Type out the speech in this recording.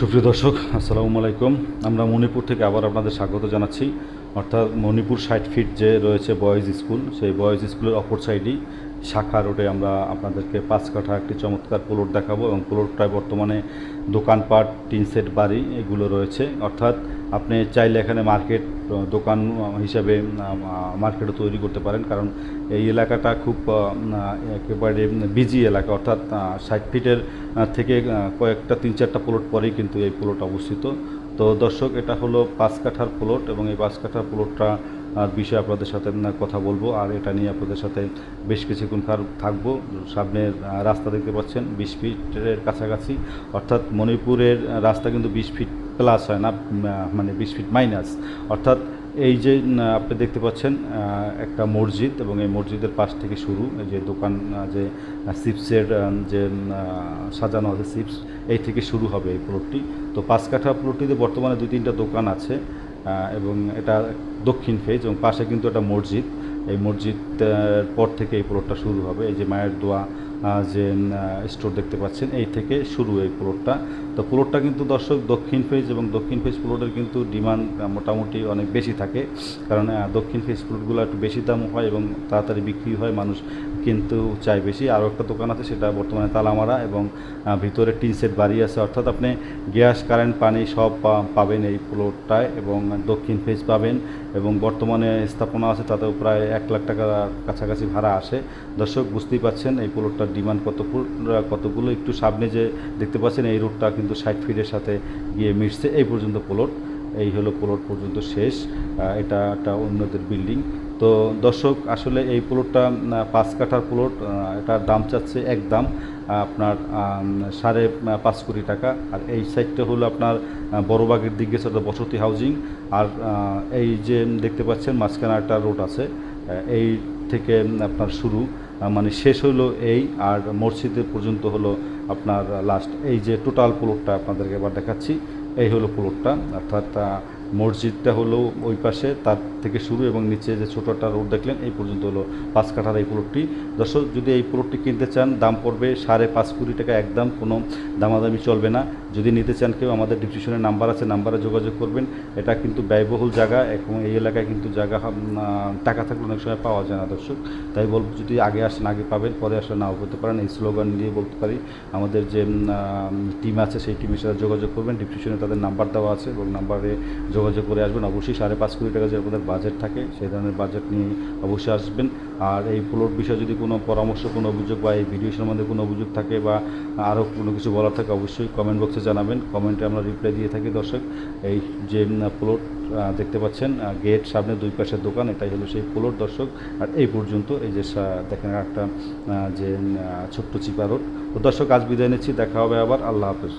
সুপ্রিয় দর্শক, আসসালামু আলাইকুম। আমরা মণিপুর থেকে আবার আপনাদের স্বাগত জানাচ্ছি। অর্থাৎ মণিপুর সাইড ফিট যে রয়েছে বয়েজ স্কুল, সেই বয়েজ স্কুলের অপর সাইডেই শাখা রোডে আমরা আপনাদেরকে পাঁচ কাঠা একটি চমৎকার প্লট দেখাবো এবং প্লটটায় বর্তমানে দোকানপাট, টিন সেট বাড়ি এগুলো রয়েছে। অর্থাৎ আপনি চাইলে এখানে মার্কেট দোকান হিসাবে মার্কেটও তৈরি করতে পারেন। কারণ এই এলাকাটা খুব একেবারে বিজি এলাকা। অর্থাৎ ষাট ফিটের থেকে কয়েকটা, তিন চারটা প্লট পরেই কিন্তু এই প্লট অবস্থিত। তো দর্শক, এটা হলো পাঁচ কাঠার প্লট এবং এই পাঁচ কাঠার প্লটটা বিষয়ে আপনাদের সাথে কথা বলব, আর এটা নিয়ে আপনাদের সাথে বেশ কিছুক্ষণ থাকব। সামনের রাস্তা দেখতে পাচ্ছেন, বিশ ফিটের কাছাকাছি। অর্থাৎ মণিপুরের রাস্তা কিন্তু বিশ ফিট প্লাস হয় না মানে বিশ ফিট মাইনাস অর্থাৎ এই যে আপনি দেখতে পাচ্ছেন একটা মসজিদ এবং এই মসজিদের পাশ থেকে শুরু যে দোকান যে চিপসের যে সাজানো আছে, চিপস, এই থেকে শুরু হবে এই প্লটটি তো পাঁচ কাঠা প্লটটিতে বর্তমানে দুই তিনটা দোকান আছে। এবং এটা দক্ষিণ ফেজ এবং পাশে কিন্তু একটা মসজিদ। এই মসজিদ পর থেকে এই প্লটটা শুরু হবে। এই যে মায়ের দোয়া যে স্টোর দেখতে পাচ্ছেন, এই থেকে শুরু এই প্লটটা তো প্লটটা কিন্তু দর্শক দক্ষিণ ফেজ এবং দক্ষিণ ফেজ প্লটের কিন্তু ডিমান্ড মোটামুটি অনেক বেশি থাকে। কারণ দক্ষিণ ফেজ প্লটগুলো একটু বেশি দাম হয় এবং তাড়াতাড়ি বিক্রি হয়, মানুষ কিন্তু চাই বেশি। আরও একটা দোকান আছে, সেটা বর্তমানে তালামারা এবং ভিতরে টিন সেট বাড়ি আছে। অর্থাৎ আপনি গ্যাস, কারেন্ট, পানি সব পাবেন এই প্লটটায় এবং দক্ষিণ ফেজ পাবেন এবং বর্তমানে স্থাপনা আছে, তাতেও প্রায় এক লাখ টাকার কাছাকাছি ভাড়া আসে। দর্শক বুঝতেই পাচ্ছেন এই প্লটটার ডিমান্ড কত কতগুলো একটু সামনে যে দেখতে পাচ্ছেন, এই রুটটা কিন্তু ষাট ফিটের সাথে গিয়ে মিশছে। এই পর্যন্ত প্লট এই হলো প্লট পর্যন্ত শেষ। এটা একটা অন্যদের বিল্ডিং তো দর্শক, আসলে এই প্লটটা পাঁচ কাঠার প্লট এটার দাম চাচ্ছে এক দাম, আপনার সাড়ে পাঁচ কোটি টাকা। আর এই সাইডটা হলো আপনার বড়বাগের দিক গেছে বসতি হাউজিং আর এই যে দেখতে পাচ্ছেন, মাঝখানে একটা রোড আছে। এই থেকে আপনার শুরু। মানে শেষ হলো এই, আর মসজিদের পর্যন্ত হলো আপনার লাস্ট এই যে টোটাল প্লটটা আপনাদেরকে এবার দেখাচ্ছি, এই হলো প্লটটা অর্থাৎ মসজিদটা হলো ওই পাশে, তার থেকে শুরু এবং নিচে যে ছোটো একটা রোড দেখলেন, এই পর্যন্ত হলো পাঁচ কাঠার এই প্লটটি দর্শক, যদি এই প্লটটি কিনতে চান, দাম পড়বে সাড়ে পাঁচ কোটি টাকা একদম, কোনো দামাদামি চলবে না। যদি নিতে চান কেউ, আমাদের ডিসক্রিপশনে নাম্বার আছে, নাম্বারে যোগাযোগ করবেন। এটা কিন্তু ব্যয়বহুল জায়গা এবং এই এলাকায় কিন্তু জায়গা টাকা থাকলে অনেক সময় পাওয়া যায় না দর্শক। তাই বলব, যদি আগে আসেন, আগে পাবেন, পরে আসলে নাও পেতে পারেন। এই স্লোগান নিয়ে বলতে পারি, আমাদের যে টিম আছে, সেই টিমের সাথে যোগাযোগ করবেন। ডিসক্রিপশনে তাদের নাম্বার দেওয়া আছে এবং নাম্বারে যোগাযোগ করে আসবেন। অবশ্যই সাড়ে পাঁচ কোটি টাকা যে আপনাদের বাজেট থাকে, সেই ধরনের বাজেট নিয়ে অবশ্যই আসবেন। আর এই প্লট বিষয়ে যদি কোনো পরামর্শ, কোনো অভিযোগ বা এই ভিডিও সম্বন্ধে কোনো অভিযোগ থাকে বা আরও কোনো কিছু বলার থাকে, অবশ্যই কমেন্ট বক্সে জানাবেন। কমেন্টে আমরা রিপ্লাই দিয়ে থাকি দর্শক। এই যে প্লট দেখতে পাচ্ছেন গেট সামনে দুই পাশের দোকান, এটাই হলো সেই প্লট দর্শক। আর এই পর্যন্ত এই যে দেখেন একটা যে ছোট্ট চিপা রোড তো দর্শক, আজ বিদায় নিচ্ছি, দেখা হবে আবার। আল্লাহ হাফেজ।